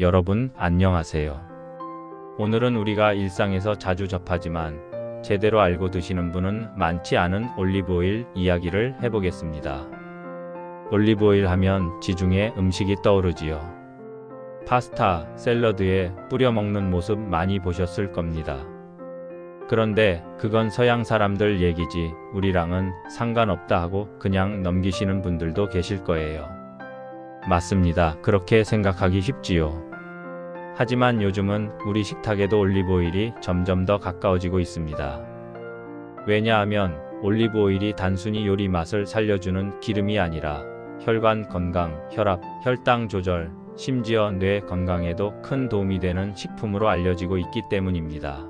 여러분 안녕하세요. 오늘은 우리가 일상에서 자주 접하지만 제대로 알고 드시는 분은 많지 않은 올리브오일 이야기를 해보겠습니다. 올리브오일 하면 지중해 음식이 떠오르지요. 파스타, 샐러드에 뿌려 먹는 모습 많이 보셨을 겁니다. 그런데 그건 서양 사람들 얘기지 우리랑은 상관없다 하고 그냥 넘기시는 분들도 계실 거예요. 맞습니다. 그렇게 생각하기 쉽지요. 하지만 요즘은 우리 식탁에도 올리브오일이 점점 더 가까워지고 있습니다. 왜냐하면 올리브오일이 단순히 요리 맛을 살려주는 기름이 아니라 혈관 건강, 혈압, 혈당 조절, 심지어 뇌 건강에도 큰 도움이 되는 식품으로 알려지고 있기 때문입니다.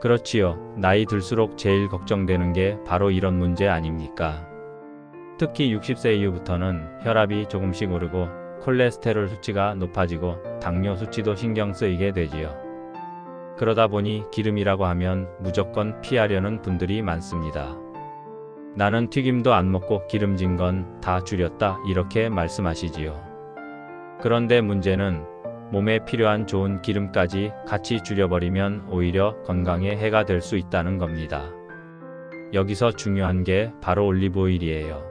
그렇지요. 나이 들수록 제일 걱정되는 게 바로 이런 문제 아닙니까? 특히 60세 이후부터는 혈압이 조금씩 오르고 콜레스테롤 수치가 높아지고 당뇨 수치도 신경 쓰이게 되지요. 그러다 보니 기름이라고 하면 무조건 피하려는 분들이 많습니다. 나는 튀김도 안 먹고 기름진 건 다 줄였다 이렇게 말씀하시지요. 그런데 문제는 몸에 필요한 좋은 기름까지 같이 줄여버리면 오히려 건강에 해가 될 수 있다는 겁니다. 여기서 중요한 게 바로 올리브오일이에요.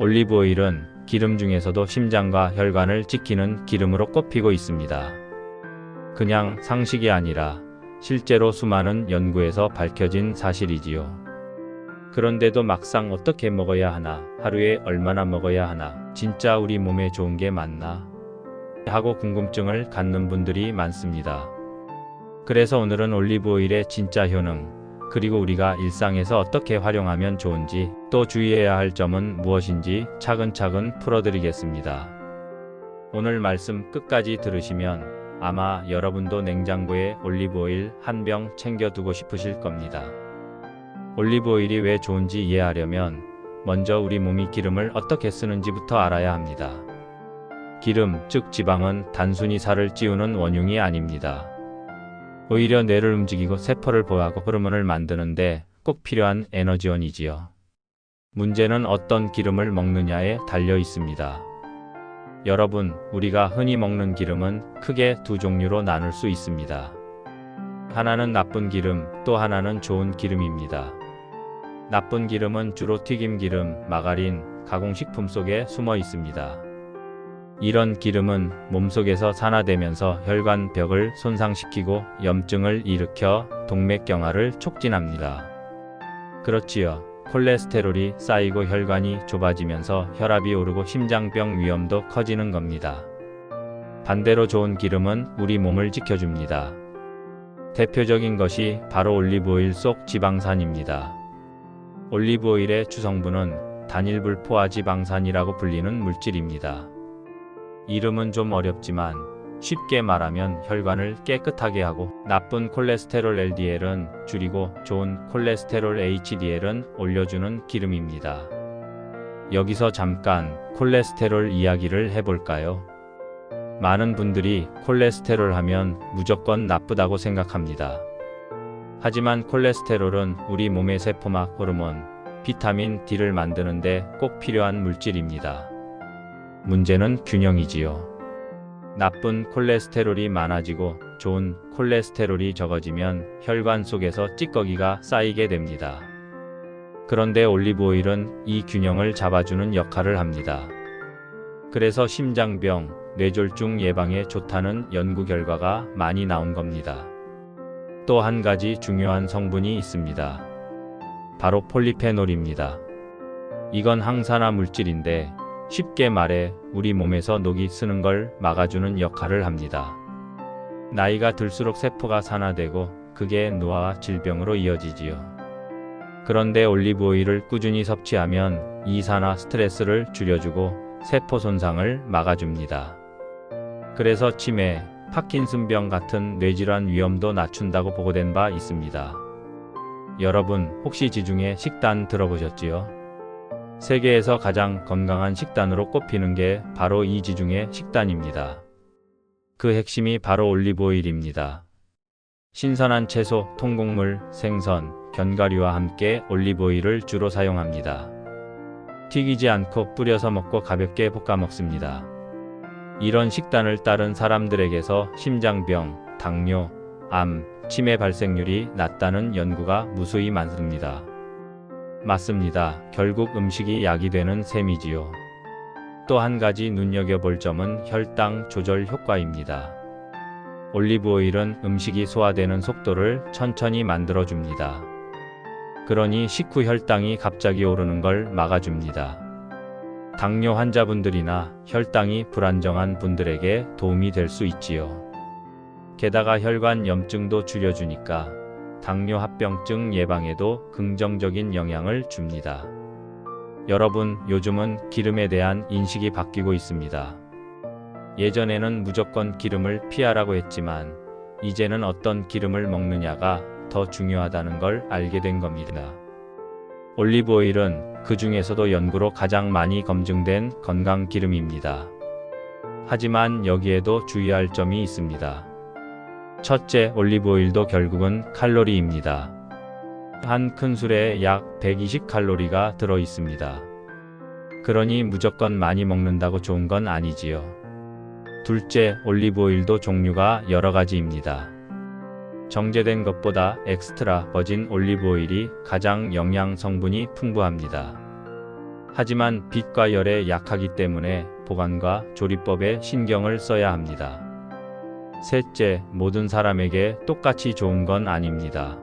올리브오일은 기름 중에서도 심장과 혈관을 지키는 기름으로 꼽히고 있습니다. 그냥 상식이 아니라 실제로 수많은 연구에서 밝혀진 사실이지요. 그런데도 막상 어떻게 먹어야 하나, 하루에 얼마나 먹어야 하나, 진짜 우리 몸에 좋은 게 맞나? 하고 궁금증을 갖는 분들이 많습니다. 그래서 오늘은 올리브오일의 진짜 효능, 그리고 우리가 일상에서 어떻게 활용하면 좋은지, 또 주의해야 할 점은 무엇인지 차근차근 풀어드리겠습니다. 오늘 말씀 끝까지 들으시면 아마 여러분도 냉장고에 올리브오일 한 병 챙겨두고 싶으실 겁니다. 올리브오일이 왜 좋은지 이해하려면 먼저 우리 몸이 기름을 어떻게 쓰는지부터 알아야 합니다. 기름, 즉 지방은 단순히 살을 찌우는 원흉이 아닙니다. 오히려 뇌를 움직이고 세포를 보호하고 호르몬을 만드는데 꼭 필요한 에너지원이지요. 문제는 어떤 기름을 먹느냐에 달려 있습니다. 여러분, 우리가 흔히 먹는 기름은 크게 두 종류로 나눌 수 있습니다. 하나는 나쁜 기름, 또 하나는 좋은 기름입니다. 나쁜 기름은 주로 튀김 기름, 마가린, 가공식품 속에 숨어 있습니다. 이런 기름은 몸속에서 산화되면서 혈관 벽을 손상시키고 염증을 일으켜 동맥경화를 촉진합니다. 그렇지요. 콜레스테롤이 쌓이고 혈관이 좁아지면서 혈압이 오르고 심장병 위험도 커지는 겁니다. 반대로 좋은 기름은 우리 몸을 지켜줍니다. 대표적인 것이 바로 올리브오일 속 지방산입니다. 올리브오일의 주성분은 단일불포화 지방산이라고 불리는 물질입니다. 이름은 좀 어렵지만 쉽게 말하면 혈관을 깨끗하게 하고 나쁜 콜레스테롤 LDL은 줄이고 좋은 콜레스테롤 HDL은 올려주는 기름입니다. 여기서 잠깐 콜레스테롤 이야기를 해볼까요? 많은 분들이 콜레스테롤 하면 무조건 나쁘다고 생각합니다. 하지만 콜레스테롤은 우리 몸의 세포막 호르몬, 비타민 D를 만드는데 꼭 필요한 물질입니다. 문제는 균형이지요. 나쁜 콜레스테롤이 많아지고 좋은 콜레스테롤이 적어지면 혈관 속에서 찌꺼기가 쌓이게 됩니다. 그런데 올리브오일은 이 균형을 잡아주는 역할을 합니다. 그래서 심장병, 뇌졸중 예방에 좋다는 연구 결과가 많이 나온 겁니다. 또 한 가지 중요한 성분이 있습니다. 바로 폴리페놀입니다. 이건 항산화 물질인데 쉽게 말해 우리 몸에서 녹이 쓰는 걸 막아주는 역할을 합니다. 나이가 들수록 세포가 산화되고 그게 노화와 질병으로 이어지지요. 그런데 올리브오일을 꾸준히 섭취하면 이산화 스트레스를 줄여주고 세포 손상을 막아줍니다. 그래서 치매, 파킨슨병 같은 뇌질환 위험도 낮춘다고 보고된 바 있습니다. 여러분 혹시 지중해 식단 들어보셨지요? 세계에서 가장 건강한 식단으로 꼽히는 게 바로 이 지중해 식단입니다. 그 핵심이 바로 올리브오일입니다. 신선한 채소, 통곡물, 생선, 견과류와 함께 올리브오일을 주로 사용합니다. 튀기지 않고 뿌려서 먹고 가볍게 볶아 먹습니다. 이런 식단을 따른 사람들에게서 심장병, 당뇨, 암, 치매 발생률이 낮다는 연구가 무수히 많습니다. 맞습니다. 결국 음식이 약이 되는 셈이지요. 또 한 가지 눈여겨볼 점은 혈당 조절 효과입니다. 올리브 오일은 음식이 소화되는 속도를 천천히 만들어줍니다. 그러니 식후 혈당이 갑자기 오르는 걸 막아줍니다. 당뇨 환자분들이나 혈당이 불안정한 분들에게 도움이 될 수 있지요. 게다가 혈관 염증도 줄여주니까 당뇨 합병증 예방에도 긍정적인 영향을 줍니다. 여러분, 요즘은 기름에 대한 인식이 바뀌고 있습니다. 예전에는 무조건 기름을 피하라고 했지만, 이제는 어떤 기름을 먹느냐가 더 중요하다는 걸 알게 된 겁니다. 올리브 오일은 그 중에서도 연구로 가장 많이 검증된 건강 기름입니다. 하지만 여기에도 주의할 점이 있습니다. 첫째, 올리브 오일도 결국은 칼로리입니다. 한 큰술에 약 120칼로리가 들어 있습니다. 그러니 무조건 많이 먹는다고 좋은 건 아니지요. 둘째, 올리브 오일도 종류가 여러 가지입니다. 정제된 것보다 엑스트라 버진 올리브 오일이 가장 영양 성분이 풍부합니다. 하지만 빛과 열에 약하기 때문에 보관과 조리법에 신경을 써야 합니다. 셋째, 모든 사람에게 똑같이 좋은 건 아닙니다.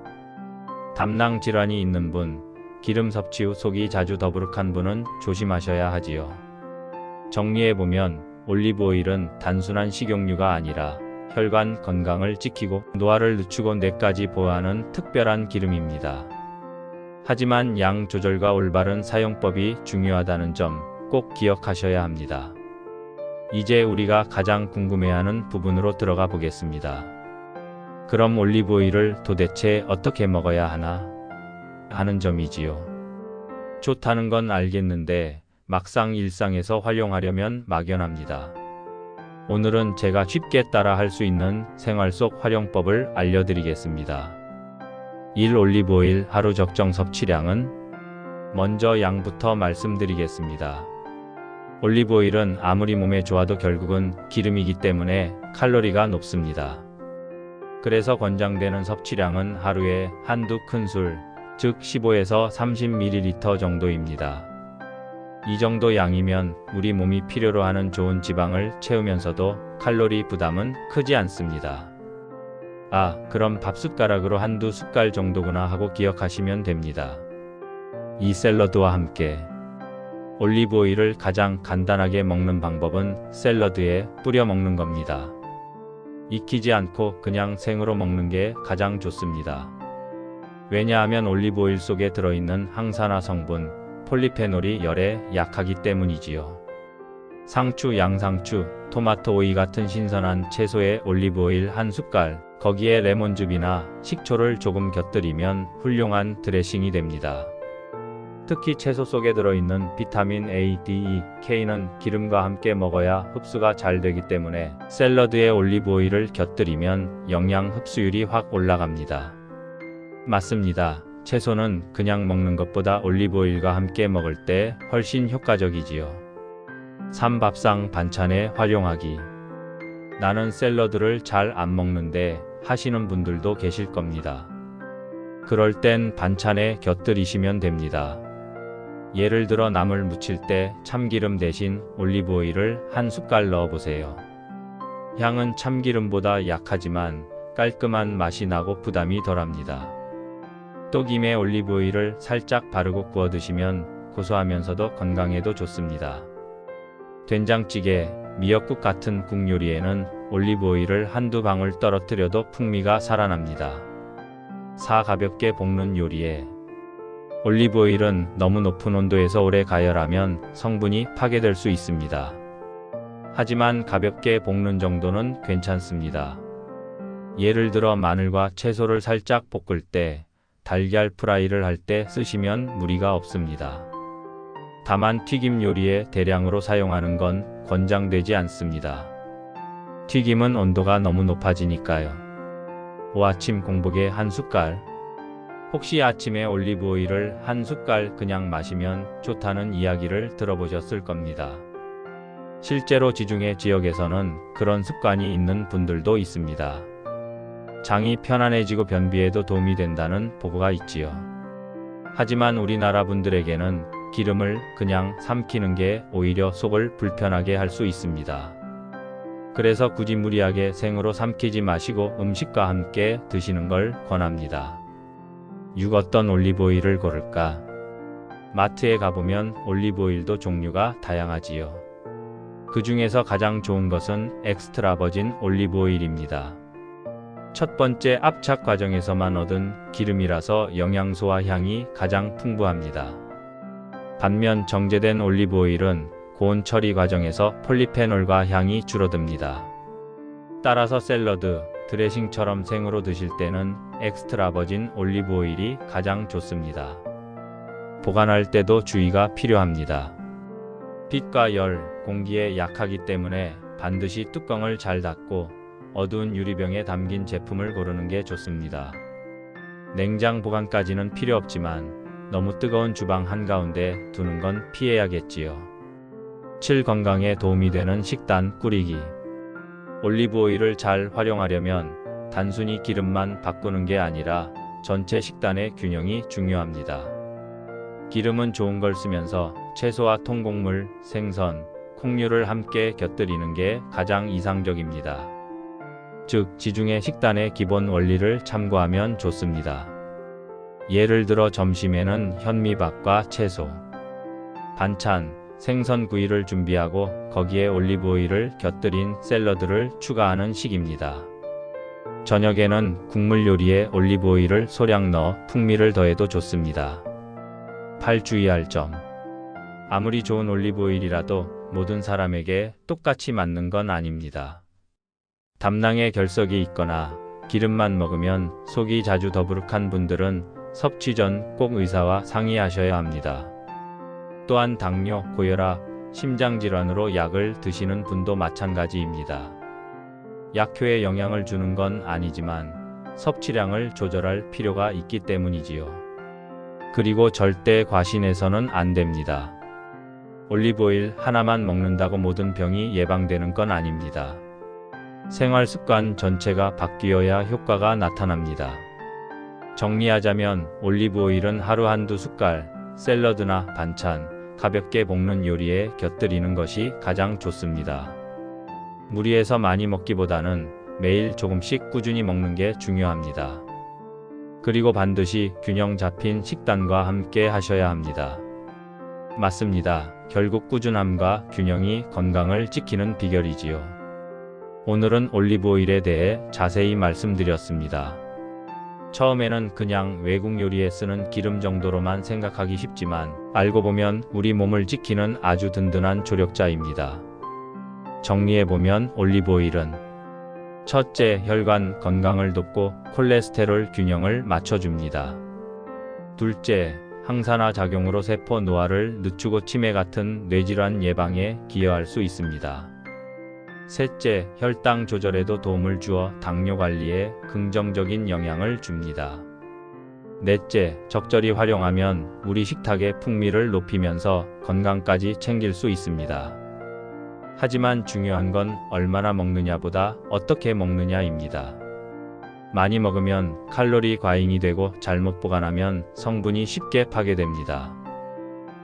담낭 질환이 있는 분, 기름 섭취 후 속이 자주 더부룩한 분은 조심하셔야 하지요. 정리해보면 올리브 오일은 단순한 식용유가 아니라 혈관 건강을 지키고 노화를 늦추고 뇌까지 보호하는 특별한 기름입니다. 하지만 양 조절과 올바른 사용법이 중요하다는 점 꼭 기억하셔야 합니다. 이제 우리가 가장 궁금해하는 부분으로 들어가 보겠습니다. 그럼 올리브 오일을 도대체 어떻게 먹어야 하나? 하는 점이지요. 좋다는 건 알겠는데 막상 일상에서 활용하려면 막연합니다. 오늘은 제가 쉽게 따라 할 수 있는 생활 속 활용법을 알려드리겠습니다. 1. 올리브 오일 하루 적정 섭취량은 먼저 양부터 말씀드리겠습니다. 올리브 오일은 아무리 몸에 좋아도 결국은 기름이기 때문에 칼로리가 높습니다. 그래서 권장되는 섭취량은 하루에 한두 큰술, 즉 15에서 30ml 정도입니다. 이 정도 양이면 우리 몸이 필요로 하는 좋은 지방을 채우면서도 칼로리 부담은 크지 않습니다. 아, 그럼 밥숟가락으로 한두 숟갈 정도구나 하고 기억하시면 됩니다. 이 샐러드와 함께 올리브 오일을 가장 간단하게 먹는 방법은 샐러드에 뿌려 먹는 겁니다. 익히지 않고 그냥 생으로 먹는 게 가장 좋습니다. 왜냐하면 올리브 오일 속에 들어있는 항산화 성분, 폴리페놀이 열에 약하기 때문이지요. 상추, 양상추, 토마토 오이 같은 신선한 채소에 올리브 오일 한 숟갈, 거기에 레몬즙이나 식초를 조금 곁들이면 훌륭한 드레싱이 됩니다. 특히 채소 속에 들어있는 비타민 A, D, E, K는 기름과 함께 먹어야 흡수가 잘 되기 때문에 샐러드에 올리브 오일을 곁들이면 영양 흡수율이 확 올라갑니다. 맞습니다. 채소는 그냥 먹는 것보다 올리브 오일과 함께 먹을 때 훨씬 효과적이지요. 3. 밥상 반찬에 활용하기. 나는 샐러드를 잘 안 먹는데 하시는 분들도 계실 겁니다. 그럴 땐 반찬에 곁들이시면 됩니다. 예를 들어 나물 무칠 때 참기름 대신 올리브 오일을 한 숟갈 넣어 보세요. 향은 참기름보다 약하지만 깔끔한 맛이 나고 부담이 덜합니다. 또 김에 올리브 오일을 살짝 바르고 구워 드시면 고소하면서도 건강에도 좋습니다. 된장찌개, 미역국 같은 국 요리에는 올리브 오일을 한두 방울 떨어뜨려도 풍미가 살아납니다. 4. 가볍게 볶는 요리에 올리브 오일은 너무 높은 온도에서 오래 가열하면 성분이 파괴될 수 있습니다. 하지만 가볍게 볶는 정도는 괜찮습니다. 예를 들어 마늘과 채소를 살짝 볶을 때 달걀 프라이를 할 때 쓰시면 무리가 없습니다. 다만 튀김 요리에 대량으로 사용하는 건 권장되지 않습니다. 튀김은 온도가 너무 높아지니까요. 오 아침 공복에 한 숟갈. 혹시 아침에 올리브 오일을 한 숟갈 그냥 마시면 좋다는 이야기를 들어보셨을 겁니다. 실제로 지중해 지역에서는 그런 습관이 있는 분들도 있습니다. 장이 편안해지고 변비에도 도움이 된다는 보고가 있지요. 하지만 우리나라 분들에게는 기름을 그냥 삼키는 게 오히려 속을 불편하게 할 수 있습니다. 그래서 굳이 무리하게 생으로 삼키지 마시고 음식과 함께 드시는 걸 권합니다. 6. 어떤 올리브오일을 고를까? 마트에 가보면 올리브오일도 종류가 다양하지요. 그 중에서 가장 좋은 것은 엑스트라 버진 올리브오일입니다. 첫 번째 압착 과정에서만 얻은 기름이라서 영양소와 향이 가장 풍부합니다. 반면 정제된 올리브오일은 고온 처리 과정에서 폴리페놀과 향이 줄어듭니다. 따라서 샐러드, 드레싱처럼 생으로 드실 때는 엑스트라 버진 올리브오일이 가장 좋습니다. 보관할 때도 주의가 필요합니다. 빛과 열, 공기에 약하기 때문에 반드시 뚜껑을 잘 닫고 어두운 유리병에 담긴 제품을 고르는 게 좋습니다. 냉장 보관까지는 필요 없지만 너무 뜨거운 주방 한가운데 두는 건 피해야겠지요. 7. 건강에 도움이 되는 식단 꾸리기. 올리브 오일을 잘 활용하려면 단순히 기름만 바꾸는 게 아니라 전체 식단의 균형이 중요합니다. 기름은 좋은 걸 쓰면서 채소와 통곡물, 생선, 콩류를 함께 곁들이는 게 가장 이상적입니다. 즉, 지중해 식단의 기본 원리를 참고하면 좋습니다. 예를 들어 점심에는 현미밥과 채소, 반찬, 생선 구이를 준비하고 거기에 올리브 오일을 곁들인 샐러드를 추가하는 식입니다. 저녁에는 국물 요리에 올리브 오일을 소량 넣어 풍미를 더해도 좋습니다. 8. 주의할 점. 아무리 좋은 올리브 오일이라도 모든 사람에게 똑같이 맞는 건 아닙니다. 담낭에 결석이 있거나 기름만 먹으면 속이 자주 더부룩한 분들은 섭취 전 꼭 의사와 상의하셔야 합니다. 또한 당뇨, 고혈압, 심장질환으로 약을 드시는 분도 마찬가지입니다. 약효에 영향을 주는 건 아니지만 섭취량을 조절할 필요가 있기 때문이지요. 그리고 절대 과신해서는 안 됩니다. 올리브오일 하나만 먹는다고 모든 병이 예방되는 건 아닙니다. 생활 습관 전체가 바뀌어야 효과가 나타납니다. 정리하자면 올리브오일은 하루 한두 숟갈, 샐러드나 반찬, 가볍게 볶는 요리에 곁들이는 것이 가장 좋습니다. 무리해서 많이 먹기보다는 매일 조금씩 꾸준히 먹는 게 중요합니다. 그리고 반드시 균형 잡힌 식단과 함께 하셔야 합니다. 맞습니다. 결국 꾸준함과 균형이 건강을 지키는 비결이지요. 오늘은 올리브 오일에 대해 자세히 말씀드렸습니다. 처음에는 그냥 외국 요리에 쓰는 기름 정도로만 생각하기 쉽지만 알고 보면 우리 몸을 지키는 아주 든든한 조력자입니다. 정리해보면 올리브 오일은 첫째, 혈관 건강을 돕고 콜레스테롤 균형을 맞춰줍니다. 둘째, 항산화 작용으로 세포 노화를 늦추고 치매 같은 뇌질환 예방에 기여할 수 있습니다. 셋째, 혈당 조절에도 도움을 주어 당뇨 관리에 긍정적인 영향을 줍니다. 넷째, 적절히 활용하면 우리 식탁의 풍미를 높이면서 건강까지 챙길 수 있습니다. 하지만 중요한 건 얼마나 먹느냐보다 어떻게 먹느냐입니다. 많이 먹으면 칼로리 과잉이 되고 잘못 보관하면 성분이 쉽게 파괴됩니다.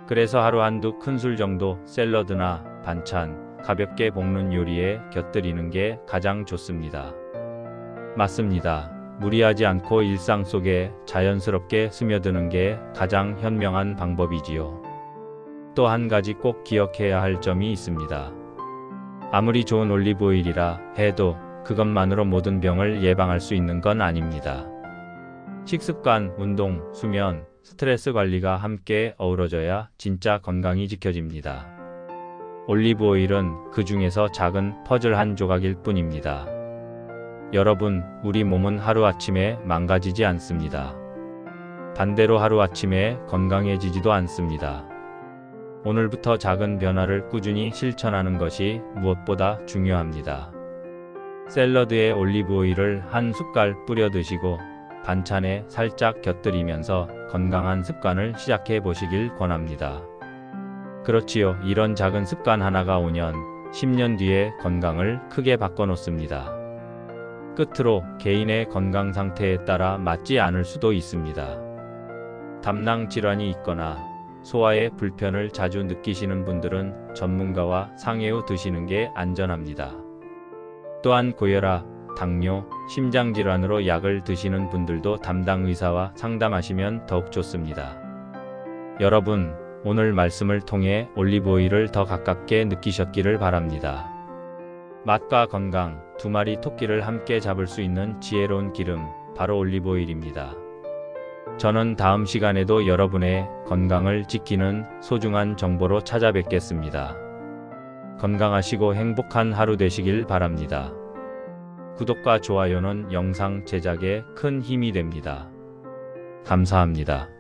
그래서 하루 한두 큰술 정도 샐러드나 반찬, 가볍게 볶는 요리에 곁들이는 게 가장 좋습니다. 맞습니다. 무리하지 않고 일상 속에 자연스럽게 스며드는 게 가장 현명한 방법이지요. 또 한 가지 꼭 기억해야 할 점이 있습니다. 아무리 좋은 올리브 오일이라 해도 그것만으로 모든 병을 예방할 수 있는 건 아닙니다. 식습관, 운동, 수면, 스트레스 관리가 함께 어우러져야 진짜 건강이 지켜집니다. 올리브 오일은 그 중에서 작은 퍼즐 한 조각일 뿐입니다. 여러분, 우리 몸은 하루아침에 망가지지 않습니다. 반대로 하루아침에 건강해지지도 않습니다. 오늘부터 작은 변화를 꾸준히 실천하는 것이 무엇보다 중요합니다. 샐러드에 올리브 오일을 한 숟갈 뿌려 드시고 반찬에 살짝 곁들이면서 건강한 습관을 시작해 보시길 권합니다. 그렇지요. 이런 작은 습관 하나가 5년, 10년 뒤에 건강을 크게 바꿔놓습니다. 끝으로 개인의 건강 상태에 따라 맞지 않을 수도 있습니다. 담낭 질환이 있거나 소화에 불편을 자주 느끼시는 분들은 전문가와 상의 후 드시는 게 안전합니다. 또한 고혈압, 당뇨, 심장 질환으로 약을 드시는 분들도 담당 의사와 상담하시면 더욱 좋습니다. 여러분, 오늘 말씀을 통해 올리브 오일을 더 가깝게 느끼셨기를 바랍니다. 맛과 건강, 두 마리 토끼를 함께 잡을 수 있는 지혜로운 기름, 바로 올리브 오일입니다. 저는 다음 시간에도 여러분의 건강을 지키는 소중한 정보로 찾아뵙겠습니다. 건강하시고 행복한 하루 되시길 바랍니다. 구독과 좋아요는 영상 제작에 큰 힘이 됩니다. 감사합니다.